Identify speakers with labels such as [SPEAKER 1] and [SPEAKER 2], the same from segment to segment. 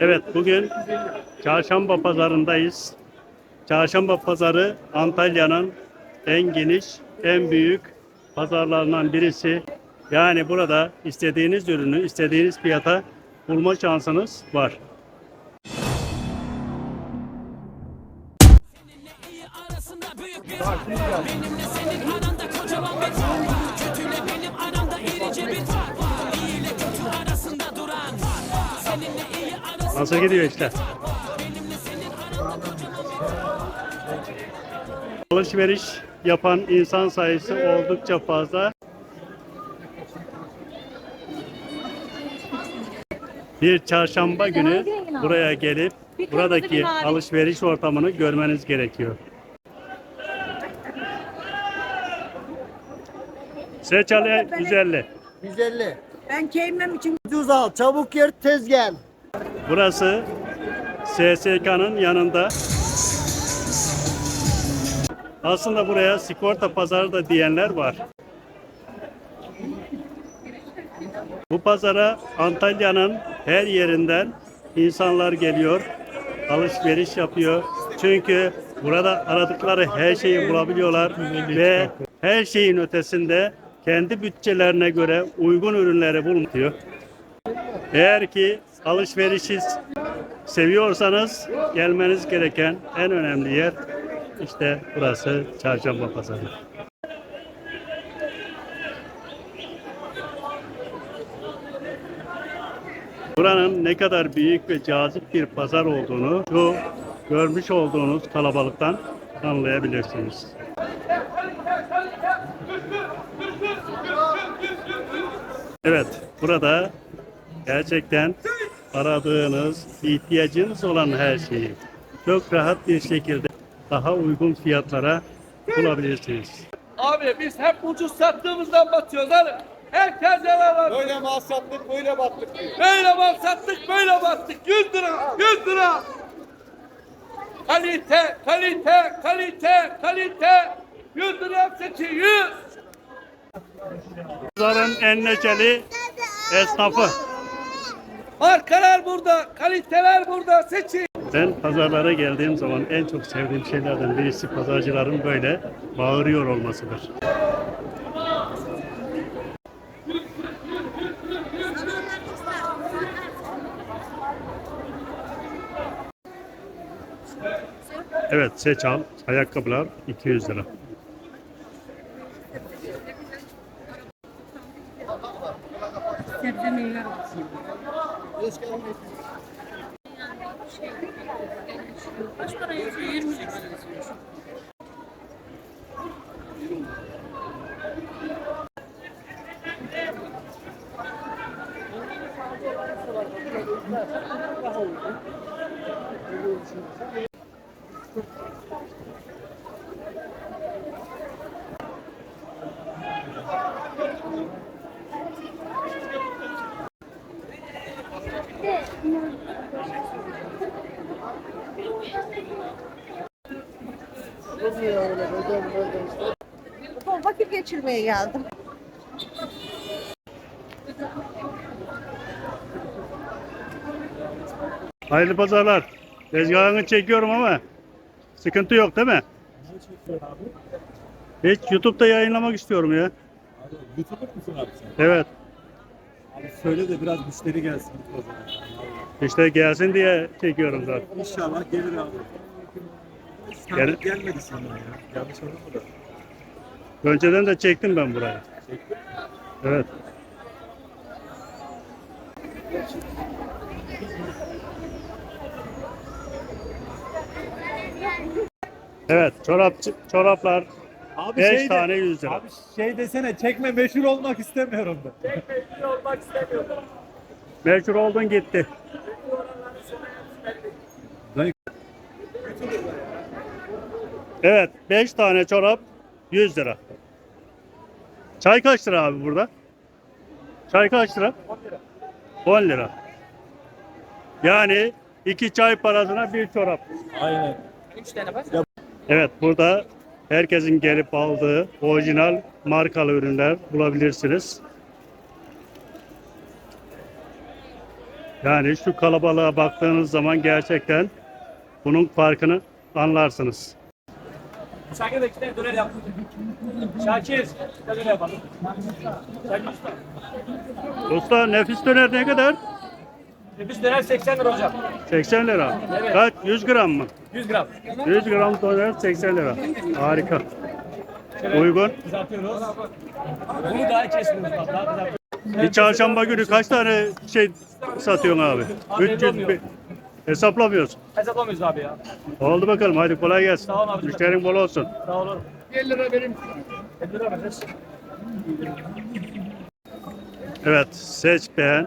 [SPEAKER 1] Evet bugün Çarşamba pazarındayız. Çarşamba pazarı Antalya'nın en geniş, en büyük pazarlarından birisi. Yani burada istediğiniz ürünü istediğiniz fiyata bulma şansınız var.
[SPEAKER 2] Benimle senin aranda kocaman bir fark var. Kötüyle benim aramda irice bir fark var. İyi kötü arasında duran. Seninle
[SPEAKER 1] Nasıl gidiyor
[SPEAKER 2] kocaman
[SPEAKER 1] Alışveriş yapan insan sayısı oldukça fazla. Bir çarşamba günü buraya gelip buradaki alışveriş ortamını görmeniz gerekiyor. Seçale 150.
[SPEAKER 3] 150.
[SPEAKER 4] Ben keymem için
[SPEAKER 3] Ucuz al, çabuk yer, tez gel.
[SPEAKER 1] Burası SSK'nın yanında. Aslında buraya sigorta pazarı da diyenler var. Bu pazara Antalya'nın her yerinden insanlar geliyor, alışveriş yapıyor. Çünkü burada aradıkları her şeyi bulabiliyorlar ve her şeyin ötesinde kendi bütçelerine göre uygun ürünleri bulunuyor. Eğer ki alışverişi seviyorsanız gelmeniz gereken en önemli yer işte burası Çarşamba Pazarı. Buranın ne kadar büyük ve cazip bir pazar olduğunu şu görmüş olduğunuz kalabalıktan anlayabilirsiniz. Evet, burada gerçekten aradığınız, ihtiyacınız olan her şeyi çok rahat bir şekilde daha uygun fiyatlara bulabilirsiniz.
[SPEAKER 5] Abi biz hep ucuz sattığımızdan batıyoruz hani. Herkes yalan var.
[SPEAKER 3] Böyle mal sattık, böyle battık diyor.
[SPEAKER 5] Böyle mal sattık, böyle battık. 100 lira, 100 lira. Kalite, kalite, kalite, kalite. 100 lira seçin, 100.
[SPEAKER 1] Pazarın en neşeli esnafı.
[SPEAKER 5] Markalar burada, kaliteler burada. Seçin.
[SPEAKER 1] Ben pazarlara geldiğim zaman en çok sevdiğim şeylerden birisi pazarcıların böyle bağırıyor olmasıdır. Evet seç al. Ayakkabılar 200 lira.
[SPEAKER 4] Sebze meyve Kaç para yazıyor? 20 lira yazıyor. Vakit geçirmeye geldim.
[SPEAKER 1] Hayırlı pazarlar. Tezgahını çekiyorum ama sıkıntı yok değil mi? Hiç YouTube'da yayınlamak istiyorum ya.
[SPEAKER 6] Abi YouTuber musun abi sen?
[SPEAKER 1] Evet.
[SPEAKER 6] Abi söyle de biraz müşteri gelsin o zaman.
[SPEAKER 1] İşte gelsin diye çekiyorum zaten.
[SPEAKER 6] İnşallah gelir abi.
[SPEAKER 1] Gel-
[SPEAKER 6] Gel gelmedi sana ya. Yanlış anlama da.
[SPEAKER 1] Önceden de çektim ben burayı.
[SPEAKER 6] Çektin.
[SPEAKER 1] Evet. Evet, çorap çoraplar
[SPEAKER 6] Abi
[SPEAKER 1] 5
[SPEAKER 6] şey de-
[SPEAKER 1] tane 100 lira.
[SPEAKER 6] Abi şey desene çekme meşhur olmak istemiyorum da.
[SPEAKER 1] Meşhur oldun gitti. Evet, 5 tane çorap 100 lira. Çay kaç lira abi burada? Çay kaç lira? 10 lira. Yani iki çay parasına bir çorap.
[SPEAKER 6] Aynen.
[SPEAKER 1] Evet burada herkesin gelip aldığı orijinal markalı ürünler bulabilirsiniz. Yani şu kalabalığa baktığınız zaman gerçekten bunun farkını anlarsınız.
[SPEAKER 5] Şakir de iki tane döner yap. Şakir, döner yapalım. Şakir usta.
[SPEAKER 1] Usta nefis döner ne kadar?
[SPEAKER 5] Biz döner 80 lira hocam.
[SPEAKER 1] 80 lira.
[SPEAKER 5] Evet.
[SPEAKER 1] Kaç? 100 gram mı?
[SPEAKER 5] 100 gram.
[SPEAKER 1] 100 gram döner 80 lira. Harika. Uygun.
[SPEAKER 5] Kızartıyoruz. Bunu daha kesmiyoruz. Daha kızartıyoruz.
[SPEAKER 1] Bir çarşamba günü kaç tane şey satıyorsun abi?
[SPEAKER 5] Abi
[SPEAKER 1] 300
[SPEAKER 5] olmuyor.
[SPEAKER 1] bir- hesaplamıyorsun.
[SPEAKER 5] Hesaplamıyoruz abi ya.
[SPEAKER 1] Oldu bakalım hadi kolay gelsin.
[SPEAKER 5] Sağ ol abi.
[SPEAKER 1] Müşterin bol olsun.
[SPEAKER 5] Sağ olun.
[SPEAKER 3] 50 lira verim.
[SPEAKER 5] 50 lira veririz.
[SPEAKER 1] Evet seç beğen.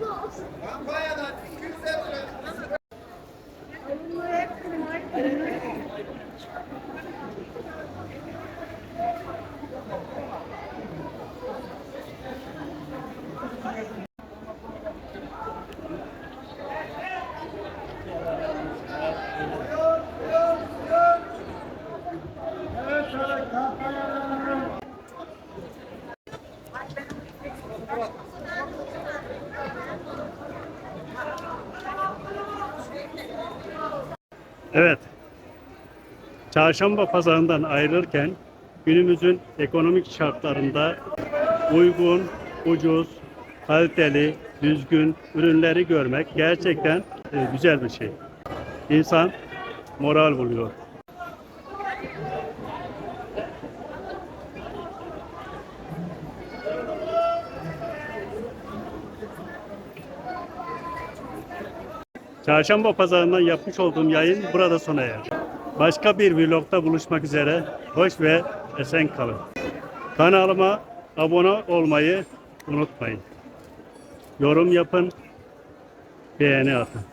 [SPEAKER 7] Bộ áo.
[SPEAKER 1] Evet. Çarşamba pazarından ayrılırken günümüzün ekonomik şartlarında uygun, ucuz, kaliteli, düzgün ürünleri görmek gerçekten e, güzel bir şey. İnsan moral buluyor. Çarşamba pazarından yapmış olduğum yayın burada sona erdi. Başka bir vlogda buluşmak üzere. Hoş ve esen kalın. Kanalıma abone olmayı unutmayın. Yorum yapın, beğeni atın.